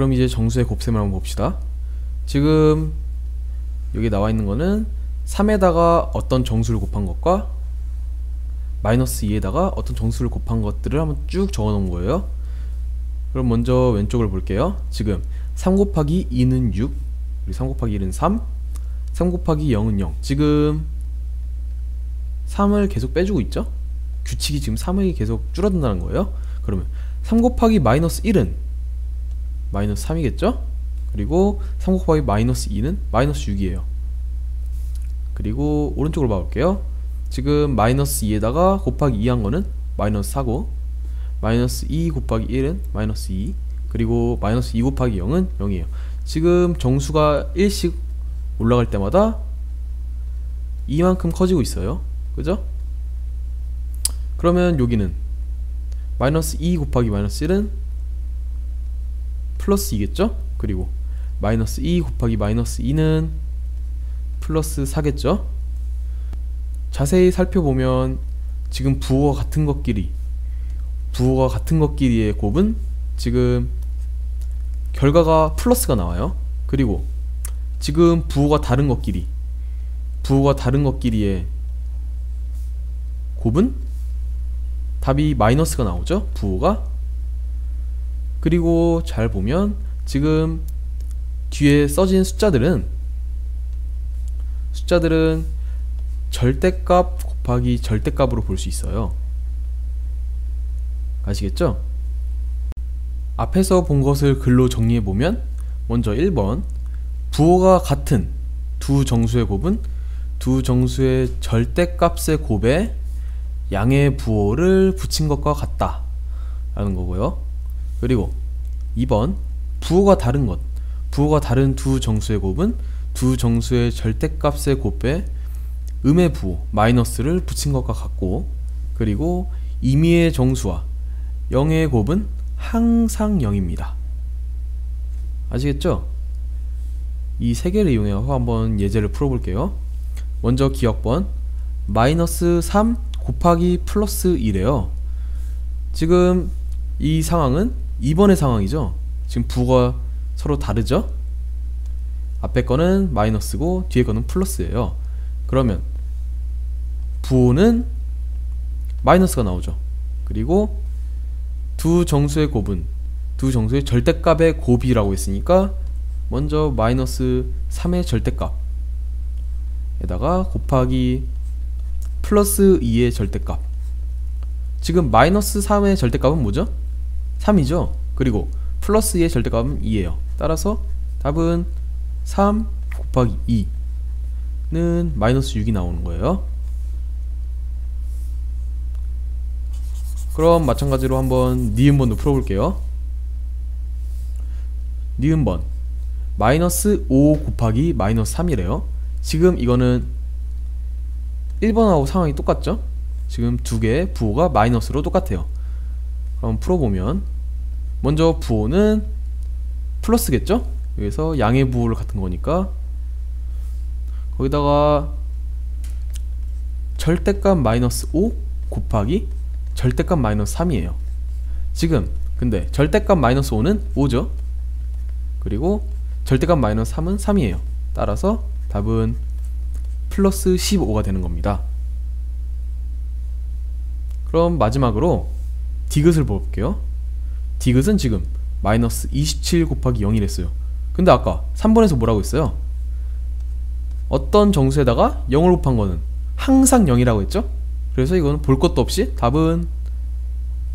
그럼 이제 정수의 곱셈을 한번 봅시다. 지금 여기 나와 있는 거는 3에다가 어떤 정수를 곱한 것과 마이너스 2에다가 어떤 정수를 곱한 것들을 한번 쭉 적어 놓은 거예요. 그럼 먼저 왼쪽을 볼게요. 지금 3 곱하기 2는 6, 그리고 3 곱하기 1은 3, 3 곱하기 0은 0. 지금 3을 계속 빼주고 있죠? 규칙이 지금 3이 계속 줄어든다는 거예요. 그러면 3 곱하기 마이너스 1은 마이너스 3이겠죠? 그리고 3 곱하기 마이너스 2는 마이너스 6이에요. 그리고 오른쪽으로 봐볼게요. 지금 마이너스 2에다가 곱하기 2 한 거는 마이너스 4고 마이너스 2 곱하기 1은 마이너스 2 그리고 마이너스 2 곱하기 0은 0이에요. 지금 정수가 1씩 올라갈 때마다 이만큼 커지고 있어요. 그죠? 그러면 여기는 마이너스 2 곱하기 마이너스 1은 플러스 2겠죠? 그리고 마이너스 2 곱하기 마이너스 2는 플러스 4겠죠? 자세히 살펴보면 지금 부호가 같은 것끼리 부호가 같은 것끼리의 곱은 지금 결과가 플러스가 나와요. 그리고 지금 부호가 다른 것끼리 부호가 다른 것끼리의 곱은 답이 마이너스가 나오죠. 부호가 그리고 잘 보면 지금 뒤에 써진 숫자들은 숫자들은 절대값 곱하기 절대값으로 볼 수 있어요. 아시겠죠? 앞에서 본 것을 글로 정리해 보면 먼저 1번 부호가 같은 두 정수의 곱은 두 정수의 절대값의 곱에 양의 부호를 붙인 것과 같다 라는 거고요. 그리고 2번 부호가 다른 것 부호가 다른 두 정수의 곱은 두 정수의 절대값의 곱에 음의 부호 마이너스를 붙인 것과 같고 그리고 임의의 정수와 0의 곱은 항상 0입니다. 아시겠죠? 이 세 개를 이용해서 한번 예제를 풀어볼게요. 먼저 기억번 마이너스 3 곱하기 플러스 1이에요. 지금 이 상황은 2번의 상황이죠. 지금 부가 서로 다르죠? 앞에 거는 마이너스고 뒤에 거는 플러스예요. 그러면 부호는 마이너스가 나오죠. 그리고 두 정수의 곱은 두 정수의 절대값의 곱이라고 했으니까 먼저 마이너스 3의 절대값 에다가 곱하기 플러스 2의 절대값 지금 마이너스 3의 절대값은 뭐죠? 3이죠? 그리고 플러스 2의 절대값은 2예요. 따라서 답은 3 곱하기 2는 마이너스 6이 나오는 거예요. 그럼 마찬가지로 한번 니은번도 풀어볼게요. 니은번. 마이너스 5 곱하기 마이너스 3이래요. 지금 이거는 1번하고 상황이 똑같죠? 지금 두 개의 부호가 마이너스로 똑같아요 그럼 풀어보면 먼저 부호는 플러스겠죠? 여기서 양의 부호를 같은 거니까 거기다가 절대값 마이너스 5 곱하기 절대값 마이너스 3이에요. 지금 근데 절대값 마이너스 5는 5죠? 그리고 절대값 마이너스 3은 3이에요. 따라서 답은 플러스 15가 되는 겁니다. 그럼 마지막으로 디귿을 볼게요 디귿은 지금 마이너스 27 곱하기 0이랬어요 근데 아까 3번에서 뭐라고 했어요? 어떤 정수에다가 0을 곱한 거는 항상 0이라고 했죠? 그래서 이거는 볼 것도 없이 답은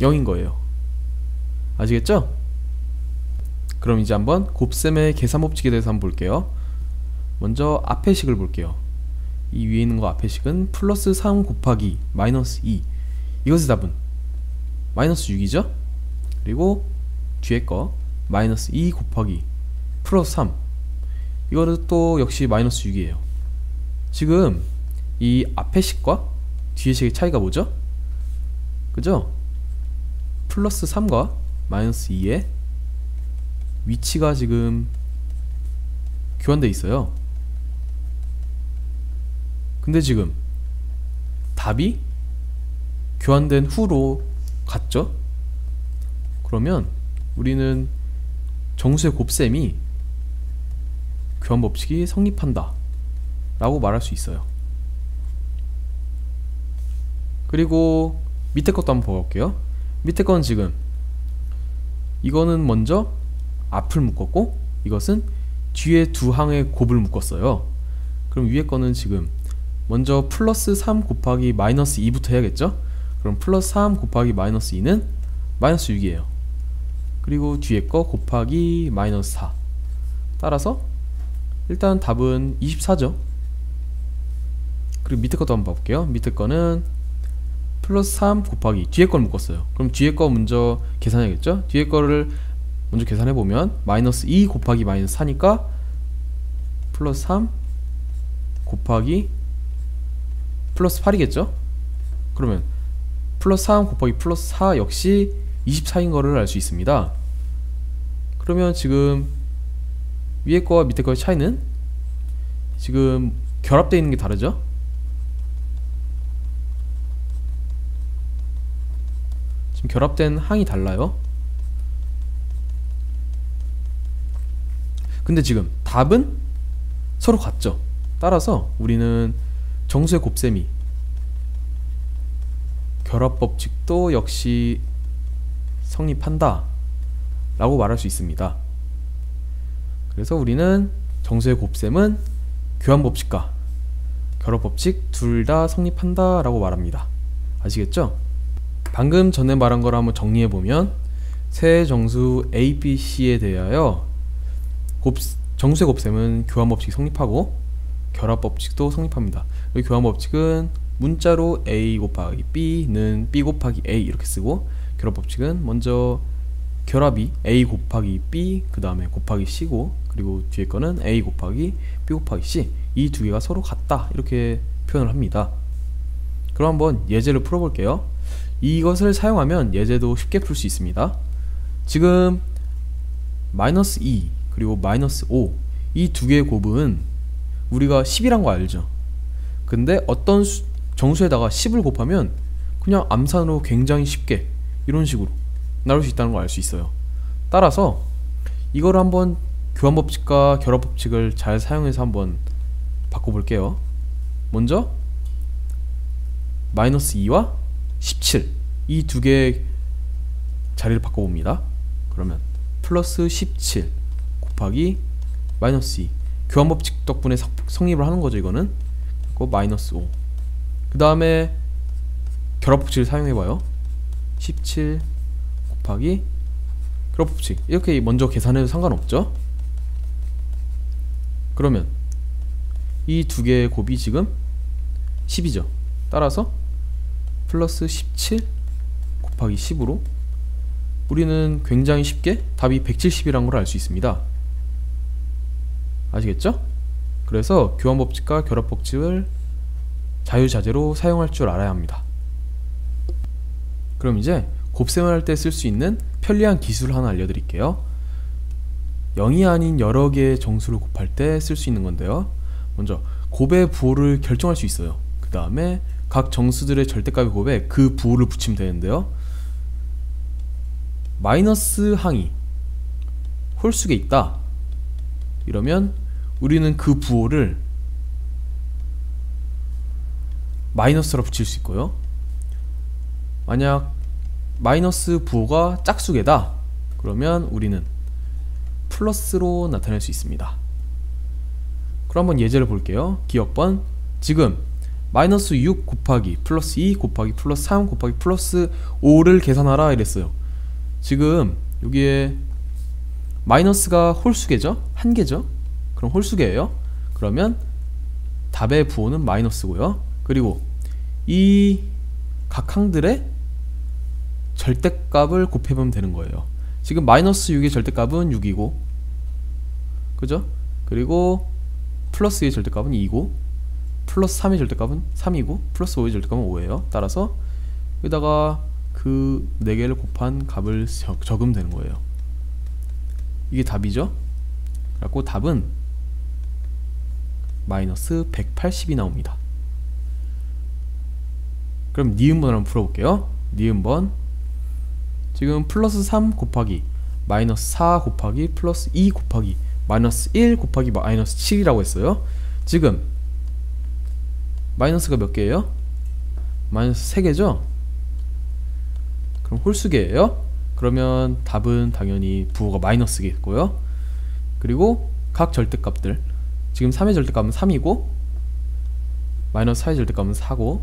0인 거예요. 아시겠죠? 그럼 이제 한번 곱셈의 계산 법칙에 대해서 한번 볼게요. 먼저 앞의 식을 볼게요. 이 위에 있는 거 앞의 식은 플러스 3 곱하기 마이너스 2 이것의 답은 마이너스 6이죠? 그리고 뒤에 거 마이너스 2 곱하기 플러스 3 이거는 또 역시 마이너스 6이에요. 지금 이 앞의 식과 뒤의 식의 차이가 뭐죠? 그죠? 플러스 3과 마이너스 2의 위치가 지금 교환되어 있어요. 근데 지금 답이 교환된 후로 같죠? 그러면 우리는 정수의 곱셈이 교환 법칙이 성립한다 라고 말할 수 있어요. 그리고 밑에 것도 한번 보볼게요. 밑에 건 지금 이거는 먼저 앞을 묶었고 이것은 뒤에 두 항의 곱을 묶었어요. 그럼 위에 거는 지금 먼저 플러스 3 곱하기 마이너스 2부터 해야겠죠 그럼 플러스 3 곱하기 마이너스 2는 마이너스 6이에요. 그리고 뒤에 거 곱하기 마이너스 4 따라서 일단 답은 24죠. 그리고 밑에 것도 한번 볼게요. 밑에 거는 플러스 3 곱하기 뒤에 걸 묶었어요. 그럼 뒤에 거 먼저 계산해야겠죠? 뒤에 거를 먼저 계산해보면 마이너스 2 곱하기 마이너스 4니까 플러스 3 곱하기 플러스 8이겠죠? 그러면 플러스 3 곱하기 플러스 4 역시 24인 거를 알 수 있습니다. 그러면 지금 위에 거와 밑에 거의 차이는? 지금 결합되어 있는 게 다르죠? 지금 결합된 항이 달라요? 근데 지금 답은 서로 같죠? 따라서 우리는 정수의 곱셈이 결합 법칙도 역시 성립한다 라고 말할 수 있습니다. 그래서 우리는 정수의 곱셈은 교환 법칙과 결합 법칙 둘 다 성립한다 라고 말합니다. 아시겠죠? 방금 전에 말한 걸 한번 정리해 보면 세 정수 A, B, C에 대하여 곱, 정수의 곱셈은 교환 법칙이 성립하고 결합 법칙도 성립합니다. 교환 법칙은 문자로 A 곱하기 B는 B 곱하기 A 이렇게 쓰고 결합 법칙은 먼저 결합이 A 곱하기 B 그 다음에 곱하기 C고 그리고 뒤에 거는 A 곱하기 B 곱하기 C. 이 두 개가 서로 같다. 이렇게 표현을 합니다. 그럼 한번 예제를 풀어볼게요. 이것을 사용하면 예제도 쉽게 풀 수 있습니다. 지금 마이너스 2 그리고 마이너스 5 이 두 개의 곱은 우리가 10이란 거 알죠? 근데 어떤 수, 정수에다가 10을 곱하면 그냥 암산으로 굉장히 쉽게 이런 식으로 나올 수 있다는 걸 알 수 있어요. 따라서 이걸 한번 교환법칙과 결합법칙을 잘 사용해서 한번 바꿔볼게요. 먼저 마이너스 2와 17 이 두 개의 자리를 바꿔봅니다. 그러면 플러스 17 곱하기 마이너스 2 교환법칙 덕분에 성립을 하는 거죠 이거는. 그리고 마이너스 5 그 다음에 결합법칙을 사용해봐요. 17 곱하기 결합법칙. 이렇게 먼저 계산해도 상관없죠? 그러면 이 두 개의 곱이 지금 10이죠. 따라서 플러스 17 곱하기 10으로 우리는 굉장히 쉽게 답이 170이라는 걸 알 수 있습니다. 아시겠죠? 그래서 교환법칙과 결합법칙을 자유자재로 사용할 줄 알아야 합니다. 그럼 이제 곱셈을 할 때 쓸 수 있는 편리한 기술 하나 알려드릴게요. 0이 아닌 여러 개의 정수를 곱할 때 쓸 수 있는 건데요. 먼저 곱의 부호를 결정할 수 있어요. 그 다음에 각 정수들의 절대값의 곱에 그 부호를 붙이면 되는데요. 마이너스 항이 홀수에 있다. 이러면 우리는 그 부호를 마이너스로 붙일 수 있고요. 만약 마이너스 부호가 짝수계다. 그러면 우리는 플러스로 나타낼 수 있습니다. 그럼 한번 예제를 볼게요. 기억번. 지금 마이너스 6 곱하기 플러스 2 곱하기 플러스 3 곱하기 플러스 5를 계산하라 이랬어요. 지금 여기에 마이너스가 홀수계죠? 한 개죠? 그럼 홀수계예요. 그러면 답의 부호는 마이너스고요 그리고 이 각 항들의 절대값을 곱해보면 되는 거예요 지금 마이너스 6의 절대값은 6이고 그죠? 그리고 플러스 의 절대값은 2고 플러스 3의 절대값은 3이고 플러스 5의 절대값은 5예요 따라서 여기다가 그 4개를 곱한 값을 적으면 되는 거예요 이게 답이죠? 그래갖고 답은 마이너스 180이 나옵니다 그럼 니은번을 한번 풀어볼게요 니은번 지금 플러스 3 곱하기 마이너스 4 곱하기 플러스 2 곱하기 마이너스 1 곱하기 마이너스 7이라고 했어요. 지금 마이너스가 몇 개예요? 마이너스 3개죠? 그럼 홀수계예요. 그러면 답은 당연히 부호가 마이너스겠고요. 그리고 각 절대값들 지금 3의 절대값은 3이고 마이너스 4의 절대값은 4고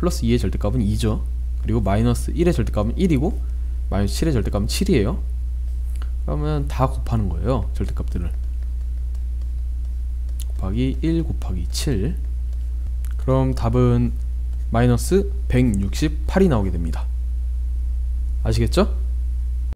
플러스 2의 절대값은 2죠. 그리고 마이너스 1의 절대값은 1이고 마이너스 7의 절대값은 7이에요. 그러면 다 곱하는 거예요. 절대값들을. 곱하기 1 곱하기 7 그럼 답은 마이너스 168이 나오게 됩니다. 아시겠죠?